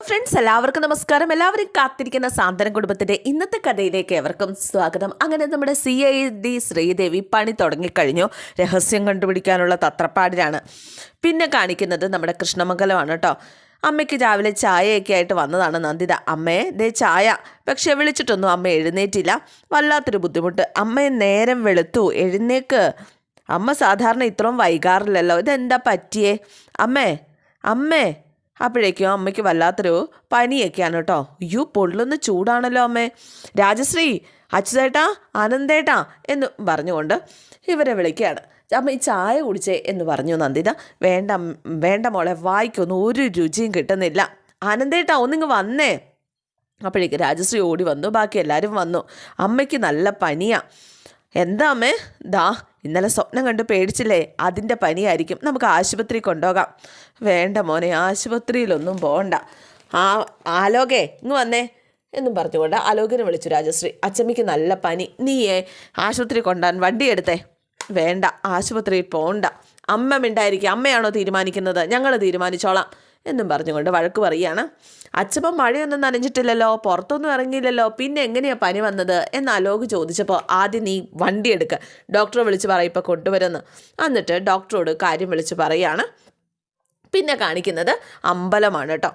Friends എല്ലാവർക്കും നമസ്കാരം. എല്ലാവരും കാത്തിരിക്കുന്ന സാന്ത്വനം കുടുംബത്തിന്റെ ഇന്നത്തെ കഥയിലേക്ക് എവർക്കും സ്വാഗതം. അങ്ങനെ നമ്മുടെ സി ഐ ഡി ശ്രീദേവി പണി തുടങ്ങിക്കഴിഞ്ഞു. രഹസ്യം കണ്ടുപിടിക്കാനുള്ള തത്രപ്പാടിലാണ്. പിന്നെ കാണിക്കുന്നത് നമ്മുടെ കൃഷ്ണമംഗലമാണ് കേട്ടോ. അമ്മയ്ക്ക് രാവിലെ ചായയൊക്കെ ആയിട്ട് വന്നതാണ് നന്ദിത. അമ്മയെ ദേ ചായ. പക്ഷെ വിളിച്ചിട്ടൊന്നും അമ്മ എഴുന്നേറ്റില്ല. വല്ലാത്തൊരു ബുദ്ധിമുട്ട്. അമ്മയെ നേരം വെളുത്തു. എഴുന്നേക്ക്. അമ്മ സാധാരണ ഇത്രയും വൈകാറില്ലല്ലോ. ഇതെന്താ പറ്റിയേ? അമ്മേ അമ്മേ. അപ്പോഴേക്കും അമ്മയ്ക്ക് വല്ലാത്തൊരു പനിയൊക്കെയാണ് കേട്ടോ അയ്യോ പൊള്ളുന്ന ചൂടാണല്ലോ അമ്മേ. രാജശ്രീ അച്യുതേട്ടാ ആനന്ദേട്ടാ എന്ന് പറഞ്ഞുകൊണ്ട് ഇവരെ വിളിക്കുകയാണ്. അമ്മ ഈ ചായ കുടിച്ചേ എന്ന് പറഞ്ഞു നന്ദിത. വേണ്ട വേണ്ട മോളെ വായിക്കൊന്നും ഒരു രുചിയും കിട്ടുന്നില്ല. ആനന്ദേട്ടാ ഒന്നിങ്ങ് വന്നേ. അപ്പോഴേക്ക് രാജശ്രീ ഓടി വന്നു. ബാക്കി എല്ലാവരും വന്നു. അമ്മയ്ക്ക് നല്ല പനിയാ. എന്താ അമ്മേ? ദാ ഇന്നലെ സ്വപ്നം കണ്ട് പേടിച്ചില്ലേ? അതിന്റെ പനിയായിരിക്കും. നമുക്ക് ആശുപത്രി കൊണ്ടുപോകാം. വേണ്ട മോനെ ആശുപത്രിയിലൊന്നും പോകണ്ട ആ ആലോകേ ഇങ്ങ് വന്നേ. എന്നും പറഞ്ഞുകൊണ്ട് ആലോകിനെ വിളിച്ചു രാജശ്രീ. അച്ചമ്മയ്ക്ക് നല്ല പനി. നീയേ ആശുപത്രി കൊണ്ടാൻ വണ്ടി എടുത്തേ. വേണ്ട ആശുപത്രിയിൽ പോകണ്ട അമ്മ മിണ്ടായിരിക്കും. അമ്മയാണോ തീരുമാനിക്കുന്നത്? ഞങ്ങൾ തീരുമാനിച്ചോളാം. എന്നും പറഞ്ഞുകൊണ്ട് വഴക്ക് പറയുകയാണ്. അച്ഛപ്പം മഴയൊന്നും നനഞ്ഞിട്ടില്ലല്ലോ പുറത്തൊന്നും ഇറങ്ങിയില്ലല്ലോ പിന്നെ എങ്ങനെയാണ് പനി വന്നത് എന്ന് അലോക് ചോദിച്ചപ്പോൾ ആദ്യം നീ വണ്ടി എടുക്കുക ഡോക്ടറെ വിളിച്ച് പറയും ഇപ്പോൾ കൊണ്ടുവരുമെന്ന് എന്നിട്ട് ഡോക്ടറോട് കാര്യം വിളിച്ച് പറയുകയാണ്. പിന്നെ കാണിക്കുന്നത് അമ്പലമാണ് കേട്ടോ.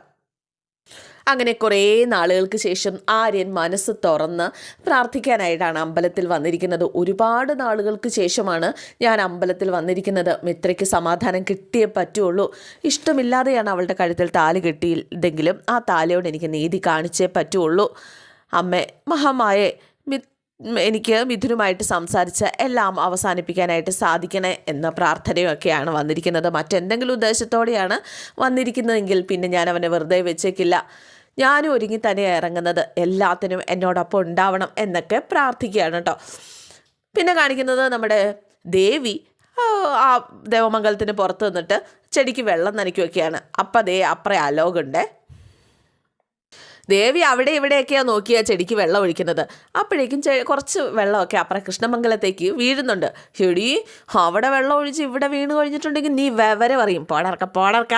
അങ്ങനെ കുറേ നാളുകൾക്ക് ശേഷം ആര്യൻ മനസ്സ് തുറന്ന് പ്രാർത്ഥിക്കാനായിട്ടാണ് അമ്പലത്തിൽ വന്നിരിക്കുന്നത്. ഒരുപാട് നാളുകൾക്ക് ശേഷമാണ് ഞാൻ അമ്പലത്തിൽ വന്നിരിക്കുന്നത്. മിത്രയ്ക്ക് സമാധാനം കിട്ടിയേ പറ്റുള്ളൂ. ഇഷ്ടമില്ലാതെയാണ് അവളുടെ കഴുത്തിൽ താൽ കെട്ടിയതെങ്കിലും ആ താലയോട് എനിക്ക് നീതി കാണിച്ചേ പറ്റുള്ളൂ. അമ്മേ മഹാമായെ മി എനിക്ക് മിഥുനുമായിട്ട് സംസാരിച്ച് എല്ലാം അവസാനിപ്പിക്കാനായിട്ട് സാധിക്കണേ എന്ന പ്രാർത്ഥനയൊക്കെയാണ് വന്നിരിക്കുന്നത്. മറ്റെന്തെങ്കിലും ഉദ്ദേശത്തോടെയാണ് വന്നിരിക്കുന്നതെങ്കിൽ പിന്നെ ഞാൻ അവനെ വെറുതെ വെച്ചേക്കില്ല. ഞാനും ഒരുങ്ങി തന്നെ ഇറങ്ങുന്നത് എല്ലാത്തിനും എന്നോടൊപ്പം ഉണ്ടാവണം എന്നൊക്കെ പ്രാർത്ഥിക്കുകയാണ് കേട്ടോ. പിന്നെ കാണിക്കുന്നത് നമ്മുടെ ദേവി ആ, ദേവമംഗലത്തിന് പുറത്ത് നിന്നിട്ട് ചെടിക്ക് വെള്ളം നനയ്ക്കുകയൊക്കെയാണ് അപ്പം ദേ അപ്പറേ അലോകുണ്ടേ ദേവി അവിടെ ഇവിടെയൊക്കെയാണ് നോക്കിയ ചെടിക്ക് വെള്ളം ഒഴിക്കുന്നത്. അപ്പോഴേക്കും കുറച്ച് വെള്ളമൊക്കെ അപ്പുറം കൃഷ്ണമംഗലത്തേക്ക് വീഴുന്നുണ്ട്. ചെടി അവിടെ വെള്ളം ഒഴിച്ച് ഇവിടെ വീണ് കഴിഞ്ഞിട്ടുണ്ടെങ്കിൽ നീ വെവരെ പറയും പോടർക്ക പോടർക്ക.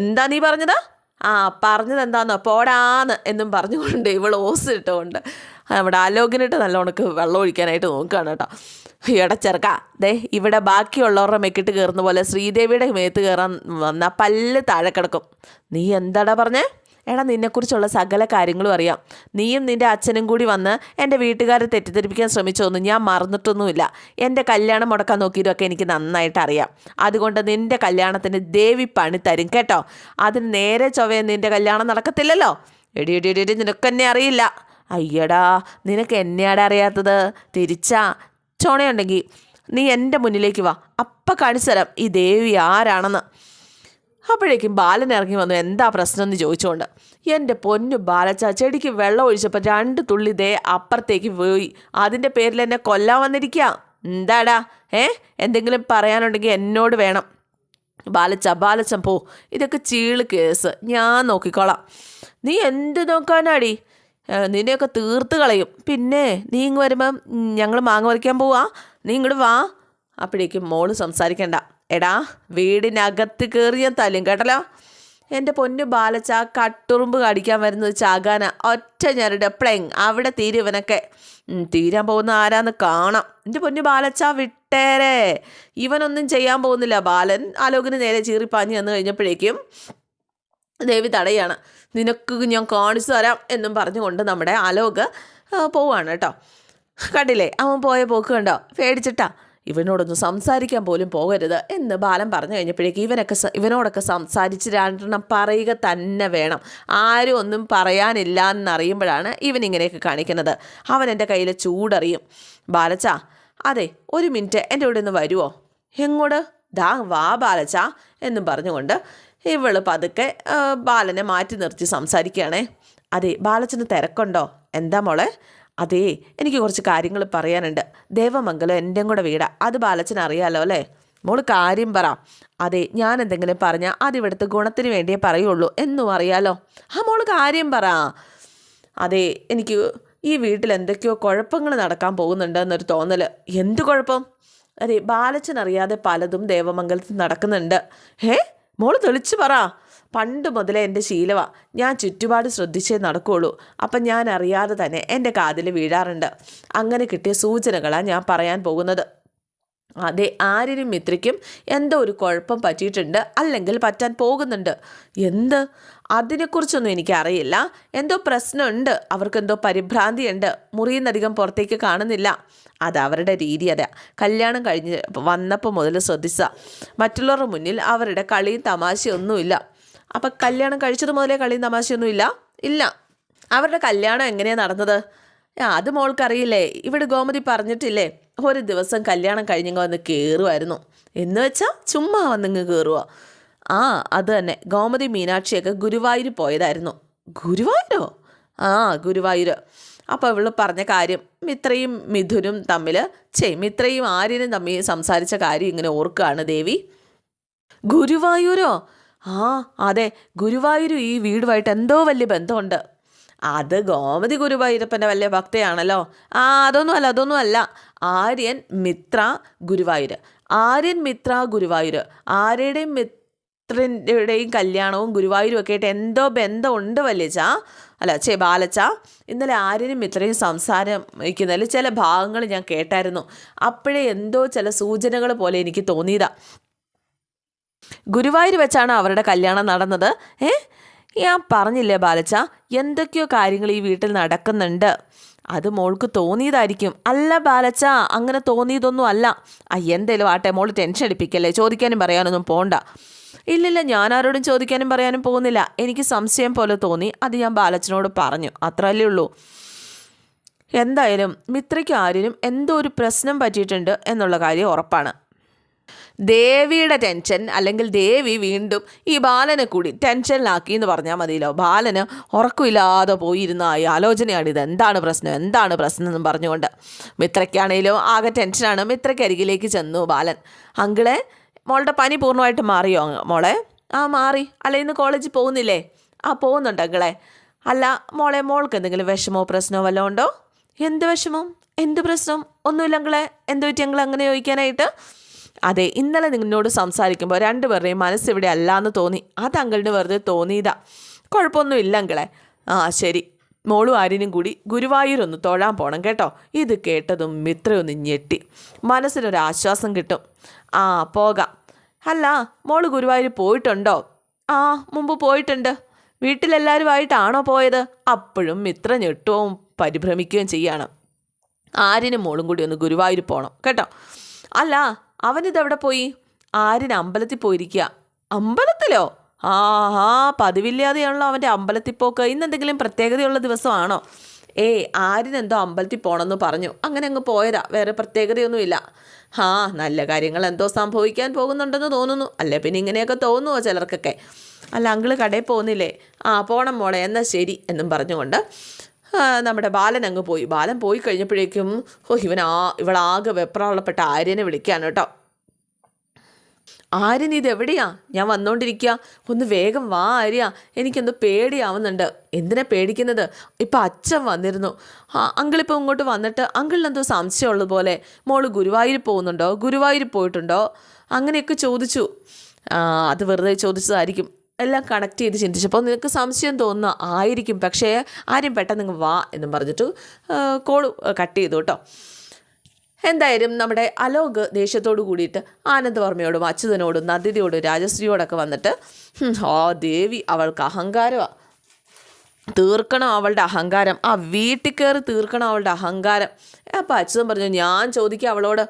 എന്താ നീ പറഞ്ഞത്? ആ പറഞ്ഞത് എന്താന്നോ പോടാന്ന് എന്നും പറഞ്ഞുകൊണ്ട് ഇവൾ ഓസ് ഇട്ടുകൊണ്ട് നമ്മുടെ ആലോകിനിട്ട് നല്ലോണക്ക് വെള്ളം ഒഴിക്കാനായിട്ട് നോക്കുകയാണ് കേട്ടോ. ഇടച്ചെറുക്ക ദേ ഇവിടെ ബാക്കിയുള്ളവരുടെ മെക്കിട്ട് കയറുന്ന പോലെ ശ്രീദേവിയുടെ മേത്ത് കയറാൻ വന്നാൽ പല്ല് താഴെ കിടക്കും. നീ എന്താടാ പറഞ്ഞേ? എടാ നിന്നെക്കുറിച്ചുള്ള സകല കാര്യങ്ങളും അറിയാം. നീയും നിന്റെ അച്ഛനും കൂടി വന്ന് എന്റെ വീട്ടുകാരെ തെറ്റിദ്ധരിപ്പിക്കാൻ ശ്രമിച്ചൊന്നും ഞാൻ മറന്നിട്ടൊന്നുമില്ല. എന്റെ കല്യാണം മുടക്കാൻ നോക്കിയതൊക്കെ എനിക്ക് നന്നായിട്ട് അറിയാം. അതുകൊണ്ട് നിന്റെ കല്യാണത്തിന് ദേവി പണി തരും കേട്ടോ? അതിന് നേരെ ചൊവ്വേ നിന്റെ കല്യാണം നടക്കത്തില്ലല്ലോ? എടി എടി എടി നിനക്കെന്നെ അറിയില്ല. അയ്യടാ നിനക്ക് എന്നെയാട അറിയാത്തത്? തിരിച്ചാ ചോണയുണ്ടെങ്കിൽ നീ എന്റെ മുന്നിലേക്ക് വാ. അപ്പം കാണിച്ചു തരാം ഈ ദേവി ആരാണെന്ന്. അപ്പോഴേക്കും ബാലൻ ഇറങ്ങി വന്നു. എന്താ പ്രശ്നം? എന്ന് ചോദിച്ചുകൊണ്ട്. എന്റെ പൊന്നു ബാലച്ച ചെടിക്ക് വെള്ളം ഒഴിച്ചപ്പോൾ രണ്ട് തുള്ളി ദേ അപ്പുറത്തേക്ക് പോയി. അതിന്റെ പേരിൽ എന്നെ കൊല്ലാൻ വന്നിരിക്കുക എന്താടാ? ഏ? എന്തെങ്കിലും പറയാനുണ്ടെങ്കിൽ എന്നോട് വേണം. ബാലച്ച ബാലച്ചൻ പോ. ഇതൊക്കെ ചീൾ കേസ്. ഞാൻ നോക്കിക്കോളാം. നീ എന്ത് നോക്കാനാടി? നിന്നെയൊക്കെ തീർത്ത് കളയും. പിന്നെ നീ ഇങ്ങ് വരുമ്പം ഞങ്ങൾ മാങ്ങ പറിക്കാൻ പോവാ. നീ ഇങ്ങോട്ട് വാ. അപ്പോഴേക്കും മോൾ സംസാരിക്കണ്ട. എടാ വീടിനകത്ത് കയറി ഞാൻ തല്ലും കേട്ടല്ലോ. എന്റെ പൊന്നു ബാലച്ച കട്ടുറുമ്പ് കടിക്കാൻ വരുന്നത് ചാകാന. ഒറ്റ ഞരുടെ പ്ലെങ്. അവിടെ തീരുവനൊക്കെ തീരാൻ പോകുന്ന ആരാന്ന് കാണാം. എന്റെ പൊന്നു ബാലച്ച വിട്ടേരെ. ഇവനൊന്നും ചെയ്യാൻ പോകുന്നില്ല. ബാലൻ ആലോകിന് നേരെ ചീറിപ്പാഞ്ഞ് വന്നു കഴിഞ്ഞപ്പോഴേക്കും ദേവി തടയാണ്. നിനക്ക് ഞാൻ കാണിച്ചു തരാം എന്നും പറഞ്ഞുകൊണ്ട് നമ്മുടെ ആലോക് പോവാണ് കേട്ടോ. കണ്ടില്ലേ? അവൻ പോയ പോക്ക് കണ്ടോ? പേടിച്ചിട്ടാ. ഇവനോടൊന്നും സംസാരിക്കാൻ പോലും പോകരുത് എന്ന് ബാലൻ പറഞ്ഞു കഴിഞ്ഞപ്പോഴേക്ക് ഇവനൊക്കെ ഇവനോടൊക്കെ സംസാരിച്ച് രണ്ടെണ്ണം പറയുക തന്നെ വേണം. ആരും ഒന്നും പറയാനില്ല എന്നറിയുമ്പോഴാണ് ഇവൻ ഇങ്ങനെയൊക്കെ കാണിക്കുന്നത്. അവൻ എന്റെ കയ്യിൽ ചൂടറിയും. ബാലച്ച അതെ ഒരു മിനിറ്റ് എന്റെ ഇവിടെ ഒന്ന് വരുമോ എങ്ങോട്ട് ദാ വാ ബാലച്ച എന്നും പറഞ്ഞുകൊണ്ട് ഇവൾ പതുക്കെ ബാലനെ മാറ്റി നിർത്തി സംസാരിക്കുകയാണേ. അതെ ബാലച്ചന് തിരക്കുണ്ടോ? എന്താ മോളെ? അതേ എനിക്ക് കുറച്ച് കാര്യങ്ങൾ പറയാനുണ്ട്. ദേവമംഗലം എന്റെയും കൂടെ വീടാ. അത് ബാലച്ചൻ അറിയാലോ അല്ലേ? മോൾ കാര്യം പറ. അതെ ഞാൻ എന്തെങ്കിലും പറഞ്ഞാൽ അത് ഇവിടുത്തെ ഗുണത്തിന് വേണ്ടിയേ പറയുള്ളൂ. എന്നും അറിയാലോ. ആ മോൾ കാര്യം പറ. അതെ എനിക്ക് ഈ വീട്ടിൽ എന്തൊക്കെയോ കുഴപ്പങ്ങൾ നടക്കാൻ പോകുന്നുണ്ട് എന്നൊരു തോന്നൽ എന്ത് കുഴപ്പം? അതെ ബാലച്ചൻ അറിയാതെ പലതും ദേവമംഗലത്തിൽ നടക്കുന്നുണ്ട്. ഹേ മോൾ തെളിച്ചു പറ. പണ്ട് മുതലേ എന്റെ ശീലവാ. ഞാൻ ചുറ്റുപാട് ശ്രദ്ധിച്ചേ നടക്കുകയുള്ളൂ അപ്പം ഞാൻ അറിയാതെ തന്നെ എന്റെ കാതിൽ വീഴാറുണ്ട്. അങ്ങനെ കിട്ടിയ സൂചനകളാണ് ഞാൻ പറയാൻ പോകുന്നത്. അതെ ആര്യനും മിത്രയ്ക്കും എന്തോ ഒരു കുഴപ്പം പറ്റിയിട്ടുണ്ട്. അല്ലെങ്കിൽ പറ്റാൻ പോകുന്നുണ്ട്. എന്ത്? അതിനെക്കുറിച്ചൊന്നും എനിക്കറിയില്ല. എന്തോ പ്രശ്നമുണ്ട്. അവർക്കെന്തോ പരിഭ്രാന്തിയുണ്ട്. മുറിയുന്നധികം പുറത്തേക്ക് കാണുന്നില്ല. അത് അവരുടെ രീതി അതാ. കല്യാണം കഴിഞ്ഞ് വന്നപ്പോൾ മുതൽ ശ്രദ്ധിച്ച മറ്റുള്ളവരുടെ മുന്നിൽ അവരുടെ കളിയും തമാശയൊന്നുമില്ല. അപ്പം കല്യാണം കഴിച്ചത് മുതലേ കളിയും തമാശയൊന്നും ഇല്ല? ഇല്ല. അവരുടെ കല്യാണം എങ്ങനെയാണ് നടന്നത്? അത് മോൾക്കറിയില്ലേ? ഇവിടെ ഗോമതി പറഞ്ഞിട്ടില്ലേ? ഒരു ദിവസം കല്യാണം കഴിഞ്ഞങ്ങ് വന്ന് കയറുമായിരുന്നു എന്ന് വെച്ചാൽ ചുമ്മാ വന്നിങ്ങ് കയറുക ആ അത് തന്നെ. ഗോമതി മീനാക്ഷിയൊക്കെ ഗുരുവായൂർ പോയതായിരുന്നു. ഗുരുവായൂരോ? ആ ഗുരുവായൂർ അപ്പോൾ ഇവൾ പറഞ്ഞ കാര്യം മിത്രയും മിഥുനും തമ്മിൽ ചേ മിത്രയും ആര്യനും തമ്മിൽ സംസാരിച്ച കാര്യം ഇങ്ങനെ ഓർക്കുകയാണ് ദേവി. ഗുരുവായൂരോ? ആ അതെ. ഗുരുവായൂരും ഈ വീടുമായിട്ട് എന്തോ വലിയ ബന്ധമുണ്ട്. അത് ഗോമതി ഗുരുവായൂരപ്പന്റെ വലിയ ഭക്തയാണല്ലോ. ആ അതൊന്നും അല്ല അതൊന്നും അല്ല. ആര്യൻ മിത്ര ഗുരുവായൂർ ആര്യൻ മിത്ര ഗുരുവായൂർ ആര്യയുടെയും മിത്രന്റെയും കല്യാണവും ഗുരുവായൂരും ഒക്കെ ആയിട്ട് എന്തോ ബന്ധമുണ്ട് വല്യച്ച അല്ല ചേ ബാലച്ച ഇന്നലെ ആര്യനും മിത്രയും സംസാരം വയ്ക്കുന്നതിൽ ചില ഭാഗങ്ങൾ ഞാൻ കേട്ടായിരുന്നു. അപ്പോഴേ എന്തോ ചില സൂചനകൾ പോലെ എനിക്ക് തോന്നിയതാ. ഗുരുവായൂർ വെച്ചാണ് അവരുടെ കല്യാണം നടന്നത്. ഏ? ഞാൻ പറഞ്ഞില്ലേ ബാലച്ച എന്തൊക്കെയോ കാര്യങ്ങൾ ഈ വീട്ടിൽ നടക്കുന്നുണ്ട്. അത് മോൾക്ക് തോന്നിയതായിരിക്കും. അല്ല ബാലച്ച അങ്ങനെ തോന്നിയതൊന്നും അല്ല. എന്തേലും ആട്ടെ മോൾ ടെൻഷൻ അടിപ്പിക്കല്ലേ? ചോദിക്കാനും പറയാനൊന്നും പോണ്ട. ഇല്ലില്ല ഞാൻ ആരോടും ചോദിക്കാനും പറയാനും പോകുന്നില്ല. എനിക്ക് സംശയം പോലെ തോന്നി. അത് ഞാൻ ബാലച്ചനോട് പറഞ്ഞു. അത്രയല്ലേ ഉള്ളൂ. എന്തായാലും മിത്രയ്ക്ക് ആരിനും എന്തോ ഒരു പ്രശ്നം പറ്റിയിട്ടുണ്ട് എന്നുള്ള കാര്യം ഉറപ്പാണ്. ദേവിയുടെ ടെൻഷൻ അല്ലെങ്കിൽ ദേവി വീണ്ടും ഈ ബാലനെ കൂടി ടെൻഷനിലാക്കി എന്ന് പറഞ്ഞാൽ മതിയല്ലോ. ബാലന് ഉറക്കമില്ലാതെ പോയിരുന്ന ഈ ആലോചനയാണ് ഇത്. എന്താണ് പ്രശ്നം? എന്താണ് പ്രശ്നം എന്നും പറഞ്ഞുകൊണ്ട് മിത്രയ്ക്കാണേലും ആകെ ടെൻഷനാണ് മിത്രയ്ക്ക് അരികിലേക്ക് ചെന്നു ബാലൻ. അങ്കിളെ മോളുടെ പനി പൂർണമായിട്ട് മാറിയോ മോളെ? ആ മാറി. അല്ല ഇന്ന് കോളേജിൽ പോകുന്നില്ലേ? ആ പോകുന്നുണ്ട് അങ്കിളെ. അല്ല മോളെ മോൾക്ക് എന്തെങ്കിലും വിഷമോ പ്രശ്നമോ വല്ലതും ഉണ്ടോ? എന്ത് വിഷമം? എന്ത് പ്രശ്നം? ഒന്നുമില്ല അങ്കിളെ. എന്ത് പറ്റി അങ്കിളെ? അങ്ങനെ ചോദിക്കാനായിട്ട്? അതെ ഇന്നലെ നിന്നോട് സംസാരിക്കുമ്പോൾ രണ്ടുപേരുടെയും മനസ്സിവിടെ അല്ല എന്ന് തോന്നി. അത് അങ്കിളിന് വെറുതെ തോന്നിയതാ. കുഴപ്പമൊന്നും ഇല്ല ആ ശരി. മോളും ആര്യനും കൂടി ഗുരുവായൂരൊന്ന് തൊഴാൻ പോണം കേട്ടോ. ഇത് കേട്ടതും മിത്രയൊന്ന് ഞെട്ടി. മനസ്സിനൊരാശ്വാസം കിട്ടും. ആ പോകാം. അല്ല മോൾ ഗുരുവായൂർ പോയിട്ടുണ്ടോ? ആ മുമ്പ് പോയിട്ടുണ്ട്. വീട്ടിലെല്ലാവരുമായിട്ടാണോ പോയത്? അപ്പോഴും മിത്ര ഞെട്ടുവും പരിഭ്രമിക്കുകയും ചെയ്യാണ്. ആര്യനും മോളും കൂടി ഒന്ന് ഗുരുവായൂർ പോകണം കേട്ടോ. അല്ല അവനിതെവിടെ പോയി? ആര്യൻ അമ്പലത്തിൽ പോയിരിക്കുക അമ്പലത്തിലോ? ആ ആ പതിവില്ലാതെയാണല്ലോ അവന്റെ അമ്പലത്തിൽ പോക്ക്. ഇന്നെന്തെങ്കിലും പ്രത്യേകതയുള്ള ദിവസമാണോ? ഏയ് ആര്യനെന്തോ അമ്പലത്തിൽ പോകണമെന്ന് പറഞ്ഞു. അങ്ങനെ അങ്ങ് പോയതാ. വേറെ പ്രത്യേകതയൊന്നുമില്ല. ആ നല്ല കാര്യങ്ങൾ എന്തോ സംഭവിക്കാൻ പോകുന്നുണ്ടെന്ന് തോന്നുന്നു. അല്ലേ പിന്നെ ഇങ്ങനെയൊക്കെ തോന്നുമോ ചിലർക്കൊക്കെ? അല്ല അങ്കിൾ കടയിൽ പോകുന്നില്ലേ? ആ പോണം മോളെ. എന്നാൽ ശരി എന്നും പറഞ്ഞുകൊണ്ട് നമ്മുടെ ബാലൻ അങ്ങ് പോയി. ബാലൻ പോയി കഴിഞ്ഞപ്പോഴേക്കും ഓ ഇവൻ ആ ഇവളാകെ വെപ്രാളപ്പെട്ട ആര്യനെ വിളിക്കാൻ കേട്ടോ. ആര്യൻ ഇത് എവിടെയാ? ഞാൻ വന്നോണ്ടിരിക്കുക ഒന്ന് വേഗം വാ ആര്യ. എനിക്കൊന്ന് പേടിയാവുന്നുണ്ട്. എന്തിനാ പേടിക്കുന്നത്? ഇപ്പം അച്ഛൻ വന്നിരുന്നു. ആ അങ്കിളിപ്പോൾ ഇങ്ങോട്ട് വന്നിട്ട് അങ്കിളിനെന്തോ സംശയമുള്ളത് പോലെ മോൾ ഗുരുവായൂർ പോകുന്നുണ്ടോ? ഗുരുവായൂർ പോയിട്ടുണ്ടോ? അങ്ങനെയൊക്കെ ചോദിച്ചു. അത് വെറുതെ ചോദിച്ചതായിരിക്കും. എല്ലാം കണക്ട് ചെയ്ത് ചിന്തിച്ചപ്പോൾ നിനക്ക് സംശയം തോന്നുന്ന ആയിരിക്കും. പക്ഷേ ആരും പെട്ടെന്ന് നിങ്ങൾ വാ എന്നും പറഞ്ഞിട്ട് കോൾ കട്ട് ചെയ്തു കേട്ടോ. എന്തായാലും നമ്മുടെ അലോക് ദേഷ്യത്തോട് കൂടിയിട്ട് ആനന്ദവർമ്മയോടും അച്യുതനോടും നന്ദിതയോടും രാജശ്രീയോടൊക്കെ വന്നിട്ട് "ഹും, ആ ദേവി അവൾക്ക് അഹങ്കാരമാണ് തീർക്കണം അവളുടെ അഹങ്കാരം. ആ വീട്ടിൽ കയറി തീർക്കണം അവളുടെ അഹങ്കാരം. അപ്പം അച്യുതൻ പറഞ്ഞു ഞാൻ ചോദിക്കുക അവളോട്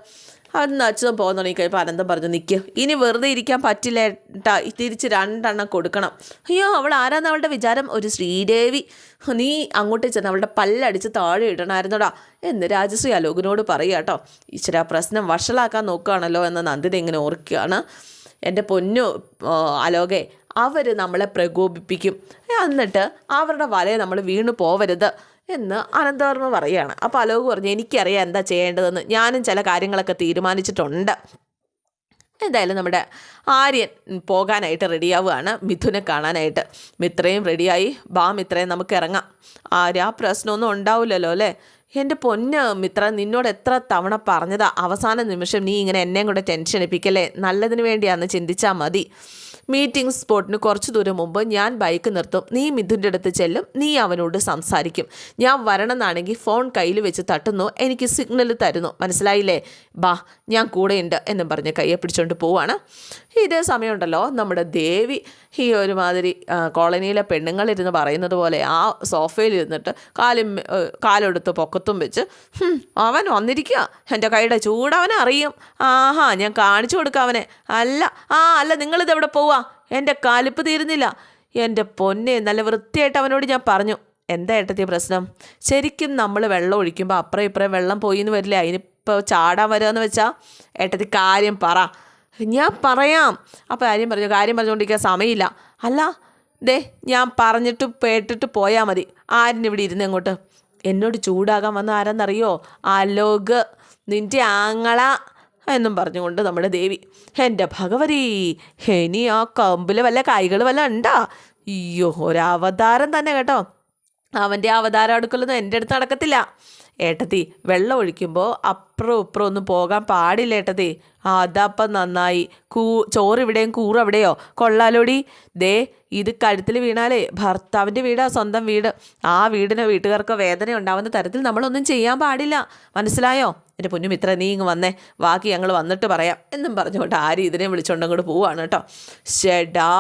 അന്ന് അച്ഛനും തുടങ്ങി കഴിയുമ്പോൾ അനന്തം പറഞ്ഞു നിൽക്കുക ഇനി വെറുതെ ഇരിക്കാൻ പറ്റില്ല ഏട്ടാ തിരിച്ച് രണ്ടെണ്ണം കൊടുക്കണം. അയ്യോ അവൾ ആരാന്ന് അവളുടെ വിചാരം? ഒരു ശ്രീദേവി. നീ അങ്ങോട്ട് ചെന്ന് അവളുടെ പല്ലടിച്ച് താഴെ ഇടണമായിരുന്നോടാ എന്ന് രാജശ്രീ അലോകിനോട് പറയുക കേട്ടോ ഈശ്വര പ്രശ്നം വഷളാക്കാൻ നോക്കുകയാണല്ലോ എന്ന് നന്ദിത ഇങ്ങനെ ഓർക്കുകയാണ്. എന്റെ പൊന്നു ആ, അലോകെ അവർ നമ്മളെ പ്രകോപിപ്പിക്കും. എന്നിട്ട് അവരുടെ വലയെ നമ്മൾ വീണു പോവരുത്. എന്ന് അനന്തവർമ്മ പറയുകയാണ്. അപ്പോൾ അലോക് പറഞ്ഞു എനിക്കറിയാം എന്താ ചെയ്യേണ്ടതെന്ന്. ഞാനും ചില കാര്യങ്ങളൊക്കെ തീരുമാനിച്ചിട്ടുണ്ട്. എന്തായാലും നമ്മുടെ ആര്യൻ പോകാനായിട്ട് റെഡിയാവുകയാണ്. മിഥുനെ കാണാനായിട്ട്. മിത്രയും റെഡിയായി ബാ മിത്രയും നമുക്ക് ഇറങ്ങാം. ആര്യ പ്രശ്നമൊന്നും ഉണ്ടാവില്ലല്ലോ അല്ലേ? എന്റെ പൊന്ന് മിത്ര നിന്നോട് എത്ര തവണ പറഞ്ഞതാ? അവസാന നിമിഷം നീ ഇങ്ങനെ എന്നെയും കൂടെ ടെൻഷൻ എടുപ്പിക്കല്ലേ നല്ലതിന് വേണ്ടിയാന്ന് ചിന്തിച്ചാൽ മതി. മീറ്റിംഗ് സ്പോട്ടിന് കുറച്ച് ദൂരം മുമ്പ് ഞാൻ ബൈക്ക് നിർത്തും. നീ മിഥുന്റെ അടുത്ത് ചെല്ലും. നീ അവനോട് സംസാരിക്കും. ഞാൻ വരണമെന്നാണെങ്കിൽ ഫോൺ കയ്യിൽ വെച്ച് തട്ടുന്നു. എനിക്ക് സിഗ്നൽ തരുന്നു. മനസ്സിലായില്ലേ? ബാ ഞാൻ കൂടെയുണ്ട് എന്നും പറഞ്ഞ് കയ്യെ പിടിച്ചുകൊണ്ട് പോവാണ്. ഇതേ സമയമുണ്ടല്ലോ നമ്മുടെ ദേവി. ഈ ഒരുമാതിരി കോളനിയിലെ പെണ്ണുങ്ങളിരുന്ന് പറയുന്നത് പോലെ ആ സോഫയിൽ ഇരുന്നിട്ട് കാലും കാലെടുത്ത് പൊക്കത്തും വെച്ച് "ഹും, അവൻ വന്നിരിക്കുക എന്റെ കൈയുടെ ചൂട് അവനെ അറിയും. ആഹാ ഞാൻ കാണിച്ചു കൊടുക്കാം അവനെ. അല്ല ആ അല്ല നിങ്ങളിത് എവിടെ പോവാ? എന്റെ കാലിപ്പ് തീരുന്നില്ല. എന്റെ പൊന്നെ നല്ല വൃത്തിയായിട്ട് അവനോട് ഞാൻ പറഞ്ഞു. എന്താ ഏട്ടത്തിയ പ്രശ്നം? ശരിക്കും നമ്മൾ വെള്ളം ഒഴിക്കുമ്പോൾ അപ്പുറം ഇപ്പുറം വെള്ളം പോയി എന്ന് വരില്ലേ? അതിനിപ്പോൾ ചാടാൻ വരികയെന്ന് വെച്ചാൽ ഏട്ടത്തി കാര്യം പറ. ഞാൻ പറയാം. അപ്പോൾ കാര്യം പറഞ്ഞു കാര്യം പറഞ്ഞുകൊണ്ടിരിക്കാൻ സമയമില്ല. അല്ല ദേ ഞാൻ പറഞ്ഞിട്ട് പേട്ടിട്ട് പോയാൽ മതി. ആരും ഇവിടെ ഇരുന്ന് അങ്ങോട്ട് എന്നോട് ചൂടാകാൻ വന്ന ആരെന്നറിയോ? അലോക്. നിന്റെ ആങ്ങള എന്നും പറഞ്ഞുകൊണ്ട് നമ്മുടെ ദേവി എന്റെ ഭഗവതി ഇനി ആ കമ്പിൽ വല്ല കൈകൾ വല്ല ഉണ്ടാ? അയ്യോ ഒരവതാരം തന്നെ കേട്ടോ. അവന്റെ അവതാരം അടുക്കലൊന്നും എന്റെ അടുത്ത് നടക്കത്തില്ല. ഏട്ടത്തി വെള്ളം ഒഴിക്കുമ്പോൾ അപ്പുറം ഇപ്പുറം ഒന്നും പോകാൻ പാടില്ല ഏട്ടതേ അതപ്പം നന്നായി. കൂ ചോറ് ഇവിടെയും കൂറ് അവിടെയോ? കൊള്ളാലോടി. ദേ ഇത് കഴുത്തിൽ വീണാലേ ഭർത്താവിന്റെ വീടാ സ്വന്തം വീട്. ആ വീടിന് വീട്ടുകാർക്ക് വേദന ഉണ്ടാവുന്ന തരത്തിൽ നമ്മളൊന്നും ചെയ്യാൻ പാടില്ല. മനസ്സിലായോ? എന്റെ പൊന്നുമിത്ര നീ ഇങ്ങ് വന്നേ. ബാക്കി ഞങ്ങൾ വന്നിട്ട് പറയാം. എന്നും പറഞ്ഞുകൊണ്ട് ആര് ഇതിനെ വിളിച്ചുകൊണ്ട് പോവാണ് കേട്ടോ. ഷെടാ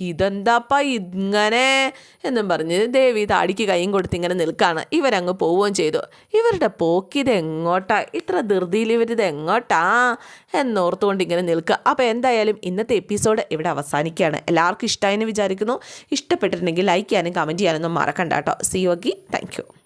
ഇതെന്താപ്പാ ഇങ്ങനെ? എന്നും പറഞ്ഞ് ദേവി താടിക്ക് കൈയും കൊടുത്ത് ഇങ്ങനെ നിൽക്കുകയാണ് ഇവരങ്ങ് പോവുകയും ചെയ്തു. ഇവരുടെ പോക്കിത് എങ്ങോട്ടാ ഇത്ര ധൃതിയിൽ ഇവരിത് എങ്ങോട്ടാ എന്നോർത്തുകൊണ്ട് ഇങ്ങനെ നിൽക്കുക. അപ്പോൾ എന്തായാലും ഇന്നത്തെ എപ്പിസോഡ് ഇവിടെ അവസാനിക്കുകയാണ്. എല്ലാവർക്കും ഇഷ്ടമായെന്ന് വിചാരിക്കുന്നു. ഇഷ്ടപ്പെട്ടിട്ടുണ്ടെങ്കിൽ ലൈക്ക് ചെയ്യാനും കമന്റ് ചെയ്യാനൊന്നും മറക്കണ്ട കേട്ടോ. C Yogi thank you